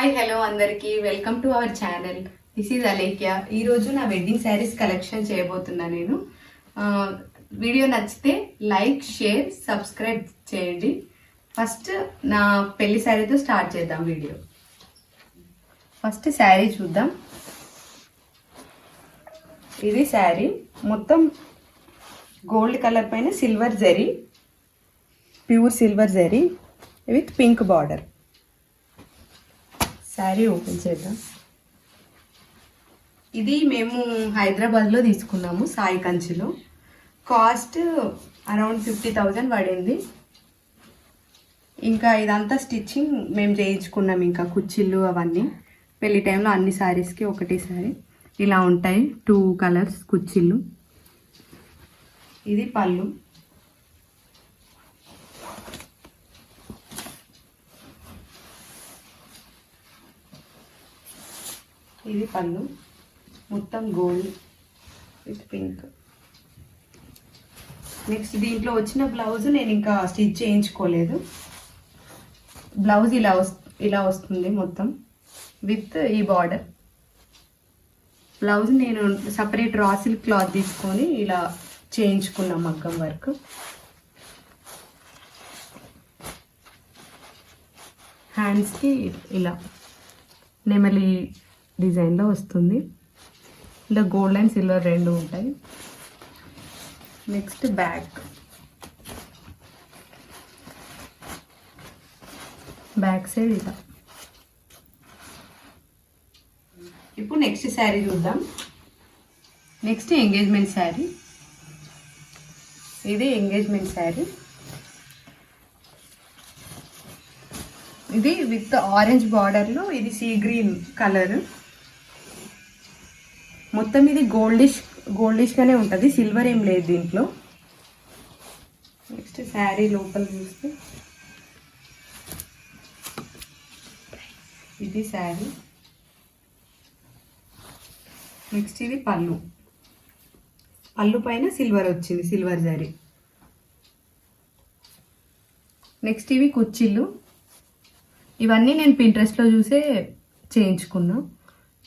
Hi hello అందరికీ. Welcome to our channel this is Alekhya ఈరోజు నా వెడ్డింగ్ శారీస్ కలెక్షన్ చేయబోతున్నా నేను. వీడియో నచ్చితే లైక్ షేర్ సబ్స్క్రైబ్ చేయండి. ఫస్ట్ నా పెళ్ళి శారీతో స్టార్ట్ చేద్దాం వీడియో ఫస్ట్ శారీ చూద్దాం. ఇది శారీ మొత్తం గోల్డ్ కలర్ పైన silver zari pure silver zari with pink border sari open చేద్దాం. ఇది మేము హైదరాబాద్లో తీసుకున్నాము సాయి కంచిలో. కాస్ట్ అరౌండ్ ఫిఫ్టీ థౌజండ్ పడింది. ఇంకా ఇదంతా స్టిచ్చింగ్ మేము చేయించుకున్నాం ఇంకా కుచ్చిళ్ళు అవన్నీ. పెళ్ళి టైంలో అన్ని శారీస్కి ఒకటి శారీ ఇలా ఉంటాయి టూ కలర్స్ కుచ్చిళ్ళు ఇది పళ్ళు. ఇది పళ్ళు. మొత్తం గోల్డ్ విత్ పింక్. నెక్స్ట్ దీంట్లో వచ్చిన బ్లౌజ్ నేను ఇంకా స్టిచ్ చేయించుకోలేదు. బ్లౌజ్ ఇలా వస్ ఇలా వస్తుంది మొత్తం విత్ ఈ బార్డర్. బ్లౌజ్ నేను సపరేట్ రా సిల్క్ క్లాత్ తీసుకొని ఇలా చేయించుకున్నా మగ్గం వర్క్. హ్యాండ్స్కి ఇలా నెమలి డిజైన్లో వస్తుంది. ఇలా గోల్డ్ అండ్ సిల్వర్ రెండు ఉంటాయి. నెక్స్ట్ బ్యాక్ బ్యాక్ సైడ్ ఇలా ఇప్పుడు నెక్స్ట్ శారీ చూద్దాం. Next engagement sari. ఇది ఎంగేజ్మెంట్ శారీ. ఇది విత్ ఆరెంజ్ బార్డర్లో ఇది సీ గ్రీన్ కలర్. మొత్తం ఇది గోల్డిష్ గోల్డిష్గానే ఉంటుంది. సిల్వర్ ఏం లేదు దీంట్లో. నెక్స్ట్ శారీ లోపల చూస్తే. ఇది శారీ నెక్స్ట్ ఇది పళ్ళు. పళ్ళు పైన సిల్వర్ వచ్చింది సిల్వర్ జరీ నెక్స్ట్ ఇవి కుర్చీలు ఇవన్నీ నేను పింట్రెస్ట్లో చూసే చేయించుకున్నా.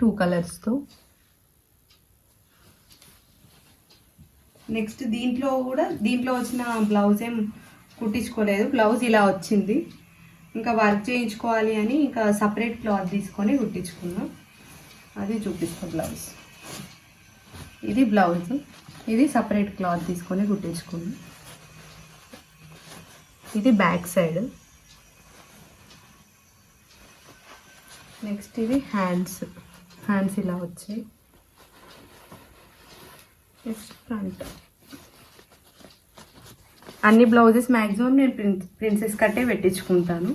టూ కలర్స్తో నెక్స్ట్ దీంట్లో కూడా దీంట్లో వచ్చిన బ్లౌజ్ ఏం కుట్టించుకోలేదు. బ్లౌజ్ ఇలా వచ్చింది. ఇంకా వర్క్ చేయించుకోవాలి అని ఇంకా సపరేట్ క్లాత్ తీసుకొని కుట్టించుకున్నాం. అది చూపిస్తా బ్లౌజ్ ఇది బ్లౌజ్ ఇది సపరేట్ క్లాత్ తీసుకొని కుట్టించుకున్నాం. ఇది బ్యాక్ సైడ్ నెక్స్ట్ ఇది హ్యాండ్స్ హ్యాండ్స్ ఇలా వచ్చాయి. నెక్స్ట్ ఫ్రంట్ అన్ని బ్లౌజెస్ మ్యాక్సిమం నేను ప్రిన్ ప్రిన్సెస్ కట్టే పెట్టించుకుంటాను.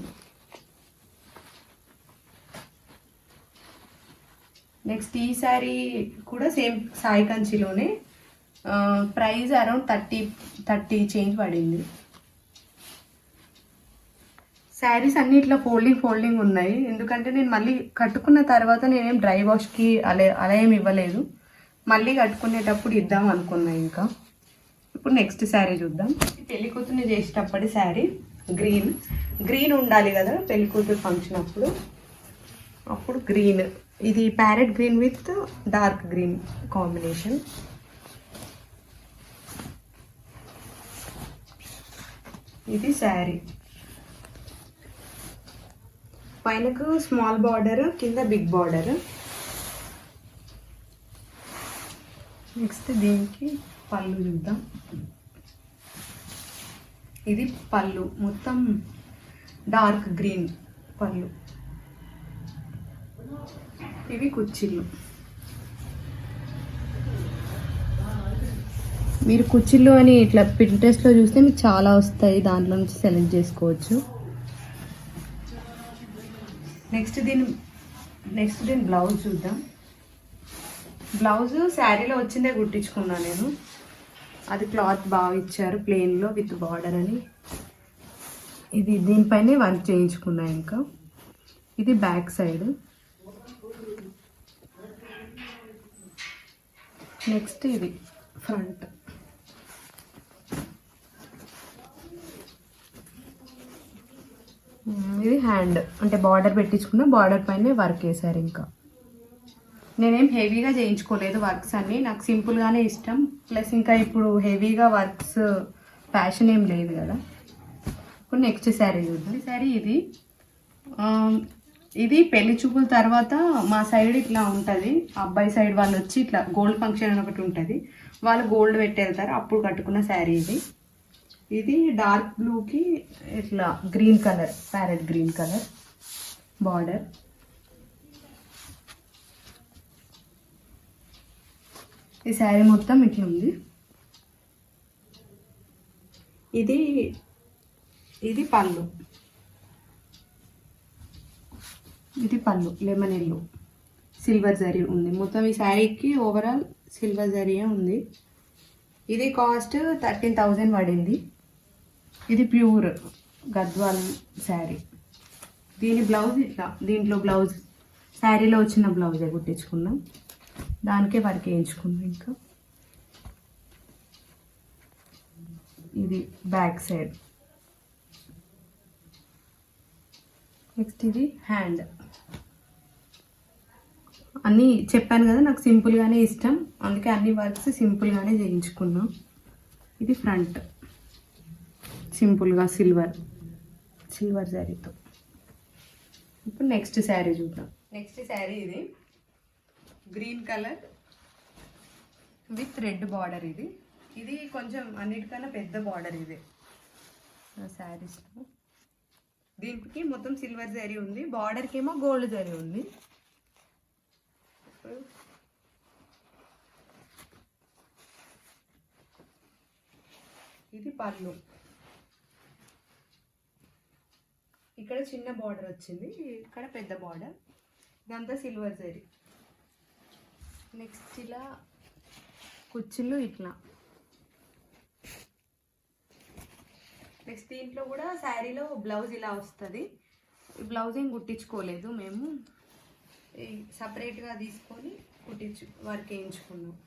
నెక్స్ట్ ఈ శారీ కూడా same Sai కంచిలోనే. Price around thirty thirty change పడింది. శారీస్ అన్ని ఇట్లా ఫోల్డింగ్ ఫోల్డింగ్ ఉన్నాయి. ఎందుకంటే నేను మళ్ళీ కట్టుకున్న తర్వాత నేనేం డ్రై వాష్కి అలా అలా ఏం ఇవ్వలేదు. మళ్ళీ కట్టుకునేటప్పుడు ఇద్దాం అనుకున్నా ఇంకా. ఇప్పుడు నెక్స్ట్ శారీ చూద్దాం. పెళ్ళికూతుర్ని చేసేటప్పటి శారీ గ్రీన్ గ్రీన్ ఉండాలి కదా పెళ్ళికూతురు ఫంక్షన్ అప్పుడు. అప్పుడు గ్రీన్ ఇది parrot green with dark green combination ఇది శారీ పైనకు స్మాల్ బార్డర్ కింద బిగ్ బార్డర్ నెక్స్ట్ దీనికి పళ్ళు చూద్దాం. ఇది పళ్ళు. మొత్తం డార్క్ గ్రీన్ పళ్ళు. ఇవి కుచ్చిళ్ళు. మీరు కుచ్చిళ్ళు అని ఇట్లా పింట్రెస్ట్లో చూస్తే మీకు చాలా వస్తాయి. దాంట్లో నుంచి సెలెక్ట్ చేసుకోవచ్చు. నెక్స్ట్ దీని నెక్స్ట్ దీని బ్లౌజ్ చూద్దాం. బ్లౌజ్ శారీలో వచ్చిందే కుట్టించుకున్నా నేను. అది క్లాత్ బాగా ఇచ్చారు ప్లెయిన్లో విత్ బార్డర్ అని. ఇది దీనిపైనే వర్క్ చేయించుకున్నా ఇంకా. ఇది బ్యాక్ సైడ్ నెక్స్ట్ ఇది ఫ్రంట్ ఇది హ్యాండ్ అంటే బార్డర్ పెట్టించుకున్న బార్డర్ పైన వర్క్ వేశారు ఇంకా. నేనేం హెవీగా చేయించుకోలేదు వర్క్స్ అన్ని. నాకు సింపుల్గానే ఇష్టం. ప్లస్ ఇంకా ఇప్పుడు హెవీగా వర్క్స్ ఫ్యాషన్ ఏం లేదు కదా. ఇప్పుడు నెక్స్ట్ శారీ చూద్దాం. శారీ ఇది. ఇది పెళ్ళి చూపుల తర్వాత మా సైడ్ ఇట్లా ఉంటుంది. అబ్బాయి సైడ్ వాళ్ళు వచ్చి ఇట్లా గోల్డ్ ఫంక్షన్ అని ఒకటి ఉంటుంది. వాళ్ళు గోల్డ్ పెట్టేళ్తారు అప్పుడు కట్టుకున్న శారీ ఇది. ఇది డార్క్ బ్లూకి ఇట్లా green colour parrot green colour border. ఈ శారీ మొత్తం ఇట్లా ఉంది. ఇది ఇది పళ్ళు. ఇది పళ్ళు లెమన్ ఎల్లు. సిల్వర్ జరీ ఉంది. మొత్తం ఈ శారీకి ఓవరాల్ సిల్వర్ జరీయే ఉంది. ఇది కాస్ట్ థర్టీన్ థౌజండ్ పడింది. ఇది ప్యూర్ గద్వాల్ శారీ. దీని బ్లౌజ్ ఇట్లా దీంట్లో బ్లౌజ్ శారీలో వచ్చిన బ్లౌజే కుట్టించుకున్నాం. దానికే వర్క్ వేయించుకున్నాం ఇంకా. ఇది బ్యాక్ సైడ్. నెక్స్ట్ ఇది హ్యాండ్. అన్నీ చెప్పాను కదా నాకు సింపుల్గానే ఇష్టం. అందుకే అన్ని వర్క్స్ సింపుల్గానే చేయించుకున్నాం. ఇది ఫ్రంట్. సింపుల్గా సిల్వర్. సిల్వర్ శారీతో. ఇప్పుడు నెక్స్ట్ శారీ చూద్దాం. నెక్స్ట్ శారీ ఇది. Green colour with red border ఇది. ఇది కొంచెం అన్నిటికన్నా పెద్ద బార్డర్ ఇది. శారీస్లో దీనికి మొత్తం సిల్వర్ జరీ ఉంది. బార్డర్కి ఏమో గోల్డ్ జరీ ఉంది. ఇది పళ్ళు. ఇక్కడ చిన్న బార్డర్ వచ్చింది. ఇక్కడ పెద్ద బార్డర్ ఇదంతా సిల్వర్ జరీ. నెక్స్ట్ ఇలా కుచ్చిళ్ళు ఇట్లా. నెక్స్ట్ దీంట్లో కూడా శారీలో బ్లౌజ్ ఇలా వస్తుంది. ఈ బ్లౌజ్ ఏం కుట్టించుకోలేదు మేము. సపరేట్గా తీసుకొని కుట్టించు వర్క్ వేయించుకున్నాం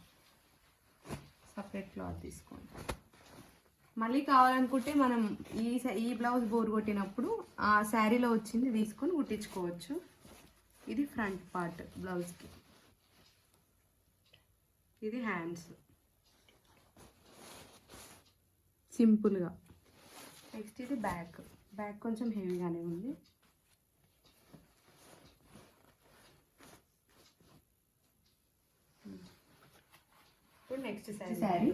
సపరేట్ క్లాత్ తీసుకొని. మళ్ళీ కావాలనుకుంటే మనం ఈ స- ఈ బ్లౌజ్ బోర్ కొట్టినప్పుడు ఆ శారీలో వచ్చింది తీసుకొని కుట్టించుకోవచ్చు. ఇది ఫ్రంట్ పార్ట్ బ్లౌజ్కి. ఇది హ్యాండ్స్ సింపుల్గా నెక్స్ట్ ఇది బ్యాక్ బ్యాక్ కొంచెం హెవీగానే ఉంది. ఇప్పుడు నెక్స్ట్ శారీ శారీ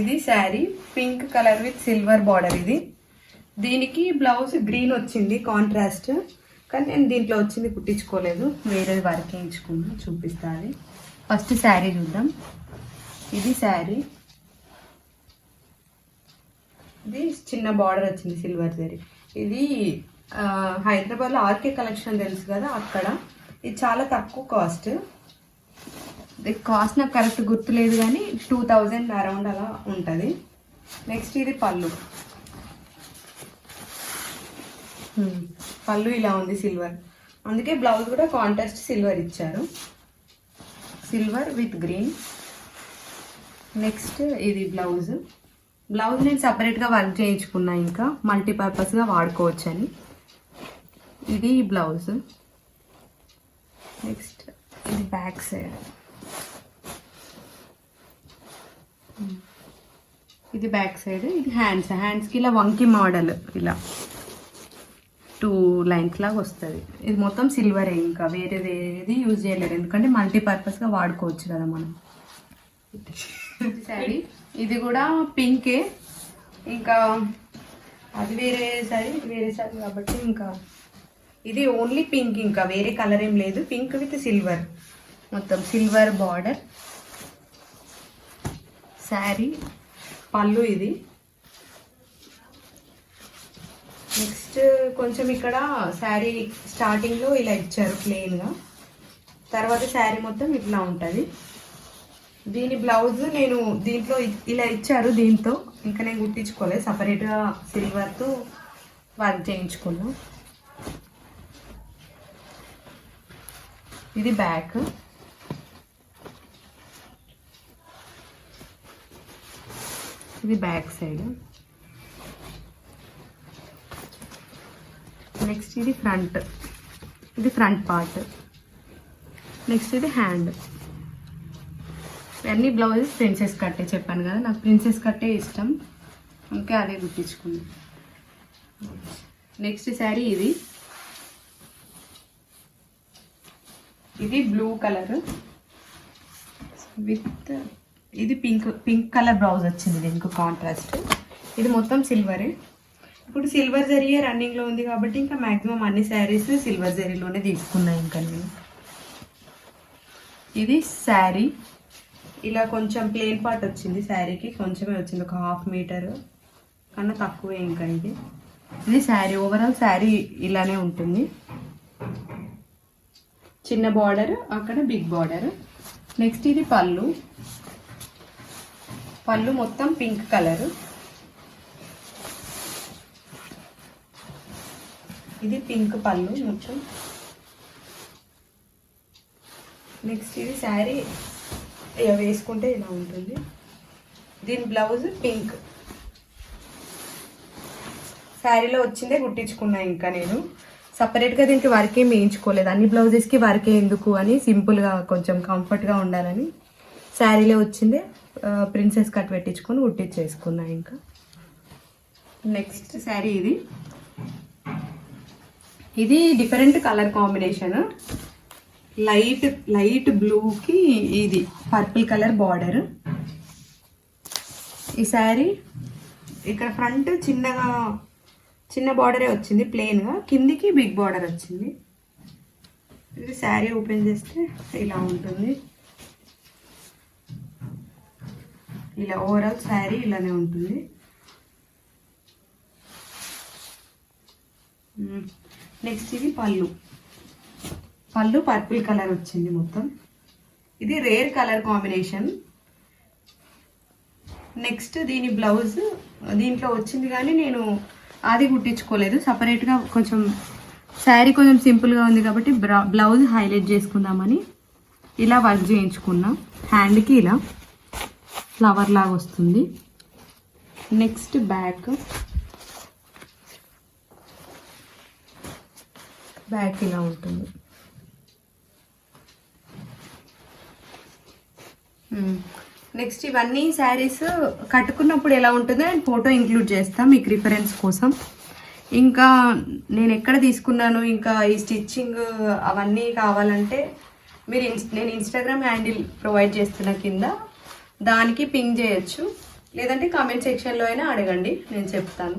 ఇది sari pink colour with silver border ఇది. దీనికి బ్లౌజ్ గ్రీన్ వచ్చింది కాంట్రాస్ట్ కానీ నేను దీంట్లో వచ్చింది కుట్టించుకోలేదు. వేరే వర్క్ వేయించుకున్నా చూపిస్తాను ఫస్ట్ శారీ చూద్దాం. ఇది శారీ. ఇది చిన్న బార్డర్ వచ్చింది సిల్వర్ జరీ ఇది హైదరాబాద్లో ఆర్కే కలెక్షన్ తెలుసు కదా అక్కడ. ఇది చాలా తక్కువ కాస్ట్. ఇది కాస్ట్ నాకు కరెక్ట్ గుర్తులేదు కానీ టూ థౌజండ్ అరౌండ్ అలా ఉంటుంది. నెక్స్ట్ ఇది పళ్ళు. పళ్ళు ఇలా ఉంది సిల్వర్. అందుకే బ్లౌజ్ కూడా కాంట్రాస్ట్ సిల్వర్ ఇచ్చారు. Silver with green. నెక్స్ట్ ఇది బ్లౌజ్. బ్లౌజ్ నేను సపరేట్గా వర్క్ చేయించుకున్నా ఇంకా. మల్టీపర్పస్గా వాడుకోవచ్చని. ఇది బ్లౌజ్. నెక్స్ట్ ఇది బ్యాక్ సైడ్ ఇది బ్యాక్ సైడ్ ఇది హ్యాండ్స్ హ్యాండ్స్కి ఇలా వంకి మోడల్ ఇలా. లైన్స్ లాగా వస్తుంది. ఇది మొత్తం సిల్వరే ఇంకా వేరేది ఏది యూజ్ చేయలేరు ఎందుకంటే మల్టీపర్పస్గా వాడుకోవచ్చు కదా మనం. సారీ ఇది కూడా పింకే. ఇంకా అది వేరే సారీ ఇది వేరే సారీ కాబట్టి ఇంకా ఇది ఓన్లీ పింక్ ఇంకా వేరే కలర్ ఏం లేదు. పింక్ విత్ సిల్వర్ మొత్తం సిల్వర్ బార్డర్ శారీ పళ్ళు ఇది. నెక్స్ట్ కొంచెం ఇక్కడ శారీ స్టార్టింగ్లో ఇలా ఇచ్చారు ప్లెయిన్గా తర్వాత శారీ మొత్తం ఇట్లా ఉంటుంది. దీని బ్లౌజ్ నేను దీంట్లో ఇ- ఇలా ఇచ్చారు దీంతో. ఇంకా నేను కుట్టించుకోలేదు సపరేట్గా సిల్వర్తో వర్క్ చేయించుకున్నాను ఇది బ్యాక్ ఇది బ్యాక్ సైడ్ నెక్స్ట్ ఇది ఫ్రంట్ ఇది ఫ్రంట్ పార్ట్ నెక్స్ట్ ఇది హ్యాండ్ ఇవన్నీ బ్లౌజెస్ ప్రిన్సెస్ కట్టే చెప్పాను కదా నాకు ప్రిన్సెస్ కట్టే ఇష్టం. అందుకే అదే కుట్టించుకున్నాను నెక్స్ట్ శారీ ఇది. ఇది బ్లూ కలర్ విత్ ఇది పింక్ పింక్ కలర్ బ్లౌజ్ వచ్చింది దీనికి కాంట్రాస్ట్ ఇది మొత్తం సిల్వరే ఇప్పుడు సిల్వర్ జరీయే రన్నింగ్లో ఉంది కాబట్టి ఇంకా మ్యాక్సిమం అన్ని శారీస్ సిల్వర్ జరీలోనే తీసుకున్నాయి ఇంకా నేను. ఇది శారీ ఇలా కొంచెం ప్లేన్ పార్ట్ వచ్చింది శారీకి కొంచెమే వచ్చింది ఒక హాఫ్ మీటర్ కన్నా తక్కువే ఇంకా ఇది. ఇది శారీ ఓవరాల్ శారీ ఇలానే ఉంటుంది. చిన్న బార్డర్ అక్కడ బిగ్ బార్డర్ నెక్స్ట్ ఇది పళ్ళు. పళ్ళు మొత్తం పింక్ కలర్ ఇది పింక్ పళ్ళు మొత్తం నెక్స్ట్ ఇది శారీ ఇక వేసుకుంటే ఇలా ఉంటుంది. దీని బ్లౌజ్ పింక్ శారీలో వచ్చిందే కుట్టించుకున్నా ఇంకా నేను. సపరేట్గా దీనికి వర్క్ ఏం వేయించుకోలేదు. అన్ని బ్లౌజెస్కి వర్క్ ఎందుకు అని సింపుల్గా కొంచెం కంఫర్ట్గా ఉండాలని శారీలో వచ్చిందే ప్రిన్సెస్ కట్ పెట్టించుకొని కుట్టించేసుకున్నా ఇంకా. నెక్స్ట్ శారీ ఇది. ఇది different colour combination. Light light బ్లూకి ఇది పర్పుల్ కలర్ బార్డర్ ఈ శారీ ఇక్కడ ఫ్రంట్ చిన్నగా చిన్న బార్డరే వచ్చింది ప్లెయిన్గా కిందికి బిగ్ బార్డర్ వచ్చింది. ఇది శారీ ఓపెన్ చేస్తే ఇలా ఉంటుంది. ఇలా ఓవరాల్ శారీ ఇలానే ఉంటుంది. నెక్స్ట్ ఇది పళ్ళు. పళ్ళు పర్పుల్ కలర్ వచ్చింది మొత్తం. ఇది రేర్ కలర్ కాంబినేషన్ నెక్స్ట్ దీని బ్లౌజ్ దీంట్లో వచ్చింది కానీ నేను అది కుట్టించుకోలేదు. సపరేట్గా కొంచెం శారీ కొంచెం సింపుల్గా ఉంది కాబట్టి బ్లౌజ్ హైలైట్ చేసుకుందామని ఇలా వర్క్ చేయించుకున్నా. హ్యాండ్కి ఇలా ఫ్లవర్ లాగా వస్తుంది. నెక్స్ట్ బ్యాక్ బ్యాక్ ఇలా ఉంటుంది. నెక్స్ట్ ఇవన్నీ శారీస్ కట్టుకున్నప్పుడు ఎలా ఉంటుందో? నేను ఫోటో ఇంక్లూడ్ చేస్తాను మీకు రిఫరెన్స్ కోసం. ఇంకా నేను ఎక్కడ తీసుకున్నాను? ఇంకా ఈ స్టిచ్చింగ్ అవన్నీ కావాలంటే మీరు ఇన్స్ నేను ఇన్స్టాగ్రామ్ హ్యాండిల్ ప్రొవైడ్ చేస్తున్న కింద దానికి పింగ్ చేయొచ్చు. లేదంటే కామెంట్ సెక్షన్లో అయినా అడగండి. నేను చెప్తాను.